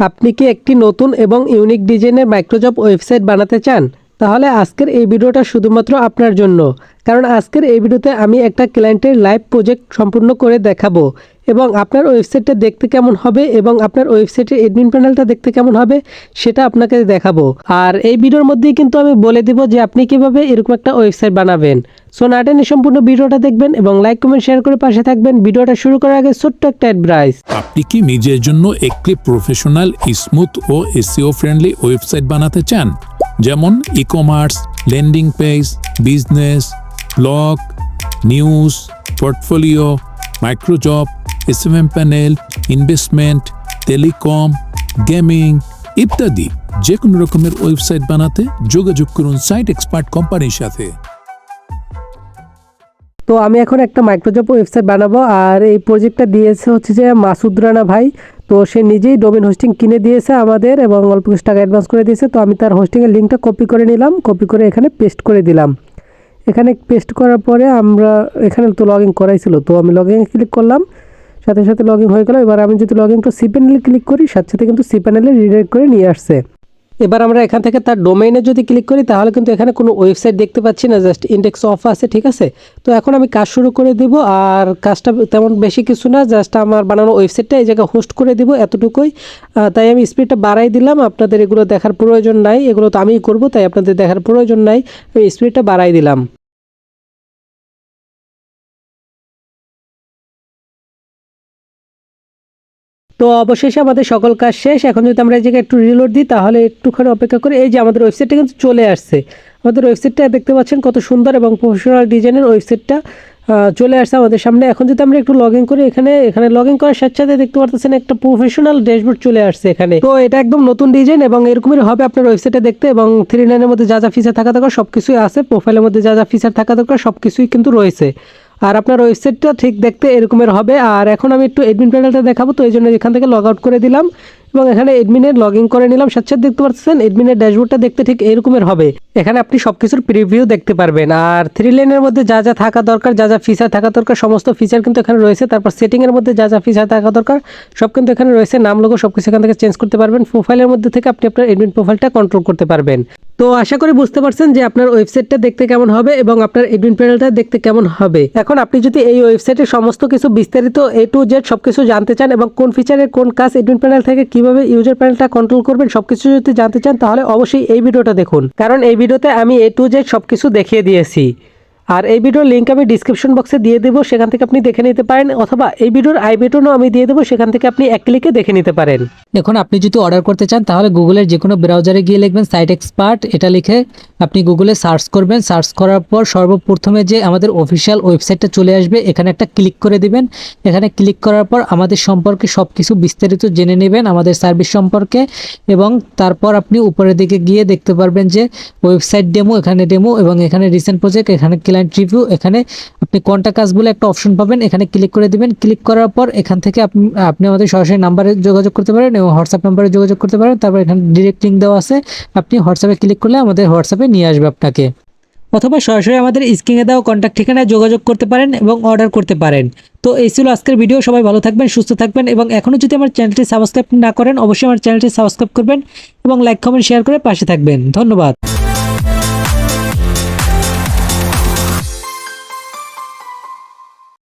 আপনি কি একটি নতুন এবং ইউনিক ডিজাইনের মাইক্রোজব ওয়েবসাইট বানাতে চান? তাহলে আজকের এই ভিডিওটা শুধুমাত্র আপনার জন্য। কারণ আজকের এই ভিডিওতে আমি একটা ক্লায়েন্টের লাইভ প্রজেক্ট সম্পূর্ণ করে দেখাবো। এবং আপনার ওয়েবসাইটটা দেখতে কেমন হবে এবং আপনার ওয়েবসাইটের এডমিন প্যানেলটা দেখতে কেমন হবে, সেটা আপনাকে দেখাবো। আর এই ভিডিওর মধ্যেই কিন্তু আমি বলে দিব যে আপনি কীভাবে এরকম একটা ওয়েবসাইট বানাবেন। সো না টেনে সম্পূর্ণ ভিডিওটা দেখবেন এবং লাইক কমেন্ট শেয়ার করে পাশে থাকবেন। ভিডিওটা শুরু করার আগে ছোট্ট একটা অ্যাডভাইস আপনি কি নিজের জন্য একটি প্রফেশনাল স্মুথ ও এসিও ফ্রেন্ডলি ওয়েবসাইট বানাতে চান? যেমন e commerce landing page business blog news portfolio microjob SMM panel investment telecom gaming ইত্যাদি। যে কোনো রকমের ওয়েবসাইট বানাতে যোগাযোগ করুন সাইট এক্সপার্ট কোম্পানির সাথে। তো আমি এখন একটা মাইক্রোজব ওয়েবসাইট বানাবো আর এই প্রজেক্টটা দিয়েছে হচ্ছে যে মাসুদ রানা ভাই। তো সে নিজেই ডোমেন হোস্টিং কিনে দিয়েছে আমাদের এবং অল্প কিছু টাকা অ্যাডভান্স করে দিয়েছে। তো আমি তার হোস্টিংয়ের লিঙ্কটা কপি করে নিলাম কপি করে এখানে পেস্ট করে দিলাম। এখানে পেস্ট করার পরে আমরা এখানে তো লগ ইন করাইছিল তো আমি লগ ইন ক্লিক করলাম। সাথে সাথে লগ ইন হয়ে গেল। এবার আমি যদি লগ ইন টু সি প্যানেলে ক্লিক করি, সাথে সাথে কিন্তু সি প্যানেলে রিডাইরেক্ট করে নিয়ে আসছে। এবার আমরা এখান থেকে তার ডোমেইনে যদি ক্লিক করি, তাহলে কিন্তু এখানে কোনো ওয়েবসাইট দেখতে পাচ্ছি না জাস্ট ইন্ডেক্স অফ আছে, ঠিক আছে? তো এখন আমি কাজ শুরু করে দিব, আর কাজটা তেমন বেশি কিছু না জাস্ট আমার বানানো ওয়েবসাইটটা এই জায়গায় হোস্ট করে দিব এতটুকুই। তাই আমি স্পিডটা বাড়াই দিলাম, আপনাদের এগুলো দেখার প্রয়োজন নাই। এগুলো তো আমিই করব, তাই আপনাদের দেখার প্রয়োজন নাই। আমি স্পিডটা বাড়াই দিলাম। তো অবশেষে আমাদের সকল কাজ শেষ। এখন যদি আমরা এই জায়গায় একটু রিলোড দিই, তাহলে একটুখানি অপেক্ষা করে। এই যে আমাদের ওয়েবসাইটটা কিন্তু চলে আসছে। আমাদের ওয়েবসাইটটা দেখতে পাচ্ছেন কত সুন্দর এবং প্রফেশনাল ডিজাইনের ওয়েবসাইটটা চলে আসছে আমাদের সামনে। এখন যদি আমরা একটু লগ ইন করি, এখানে এখানে লগ ইন করার সাথে সাথে দেখতে পারতেছেন একটা প্রফেশনাল ড্যাশবোর্ড চলে আসছে এখানে। তো এটা একদম নতুন ডিজাইন এবং এরকমই হবে আপনার ওয়েবসাইটে দেখতে এবং থ্রি লাইনের মধ্যে যা যা ফিচার থাকা দরকার সব কিছুই আছে প্রোফাইলের মধ্যে যা যা ফিচার থাকা দরকার সব কিছুই কিন্তু রয়েছে। আর আপনার ওয়েবসাইটটা ঠিক দেখতে এরকমের হবে। আর এখন আমি একটু এডমিন প্যানেলটা দেখাবো, তো এই জন্য এখান থেকে লগ আউট করে দিলাম। এবং এখানে এডমিনের লগ ইন করে নিলাম। সাথে দেখতে পাচ্ছেন এডমিনের ড্যাশবোর্ডটা দেখতে ঠিক এরকমের হবে। এখানে আপনি সব কিছুর প্রিভিউ দেখতে পারবেন। আর থ্রি লাইনের মধ্যে যা যা থাকা দরকার, যা যা ফিচার থাকা দরকার, সমস্ত ফিচার কিন্তু এখানে রয়েছে। তারপর সেটিংয়ের মধ্যে যা যা ফিচার থাকা দরকার, সব কিন্তু এখানে রয়েছে। নাম লোগো সব কিছু এখান থেকে চেঞ্জ করতে পারবেন। প্রোফাইলের মধ্যে থেকে আপনি আপনার এডমিন প্রোফাইলটা কন্ট্রোল করতে পারবেন। তো আশা করি বুঝতে পারছেন যে আপনার ওয়েবসাইটটা দেখতে কেমন হবে এবং আপনার এডমিন প্যানেলটা দেখতে কেমন হবে। এখন আপনি যদি এই ওয়েবসাইটের সমস্ত কিছু বিস্তারিত এ টু জেড সবকিছু জানতে চান এবং কোন ফিচারের কোন কাজ এডমিন প্যানেল থেকে কীভাবে ইউজার প্যানেলটা কন্ট্রোল করবেন সবকিছু যদি জানতে চান, তাহলে অবশ্যই এই ভিডিওটা দেখুন। কারণ এই ভিডিওতে আমি এ টু জেড সবকিছু দেখিয়ে দিয়েছি। আর এই ভিডিওর লিঙ্ক আমি ডিসক্রিপশন বক্সে দিয়ে দেবো, সেখান থেকে আপনি দেখে নিতে পারেন, অথবা এই ভিডিওর আই বেটনও আমি দিয়ে দেবো, সেখান থেকে আপনি এক ক্লিকে দেখে নিতে পারেন। এখন আপনি যদি অর্ডার করতে চান, তাহলে গুগলের যে কোনো ব্রাউজারে গিয়ে লিখবেন সাইট এক্সপার্ট এটা লিখে আপনি গুগলে সার্চ করবেন। সার্চ করার পর সর্বপ্রথমে যে আমাদের অফিসিয়াল ওয়েবসাইটটা চলে আসবে, এখানে একটা ক্লিক করে দিবেন। এখানে ক্লিক করার পর আমাদের সম্পর্কে সব কিছু বিস্তারিত জেনে নেবেন, আমাদের সার্ভিস সম্পর্কে, এবং তারপর আপনি উপরের দিকে গিয়ে দেখতে পারবেন যে ওয়েবসাইট ডেমো এখানে ডেমো এবং এখানে রিসেন্ট প্রজেক্ট এখানে ক্লায়েন্ট রিভিউ এখানে আপনি কোনটা কাজ বলে একটা অপশন পাবেন। এখানে ক্লিক করে দিবেন। ক্লিক করার পর এখান থেকে আপনি আমাদের সরাসরি নাম্বারে যোগাযোগ করতে পারেন এবং হোয়াটসঅ্যাপ নাম্বারে যোগাযোগ করতে পারেন। তারপর এখানে ডিরেক্ট লিঙ্ক দেওয়া আছে। আপনি হোয়াটসঅ্যাপে ক্লিক করলে আমাদের হোয়াটসঅ্যাপে নিয়ে আসবে আপনাকে। অথবা সরাসরি আমাদের স্ক্রিনে দেওয়া কন্ট্যাক্ট ঠিকানায় যোগাযোগ করতে পারেন এবং অর্ডার করতে পারেন। তো এই ছিল আজকের ভিডিও সবাই ভালো থাকবেন, সুস্থ থাকবেন এবং এখনও যদি আমার চ্যানেলটি সাবস্ক্রাইব না করেন, অবশ্যই আমার চ্যানেলটি সাবস্ক্রাইব করবেন এবং লাইক কমেন্ট শেয়ার করে পাশে থাকবেন। ধন্যবাদ।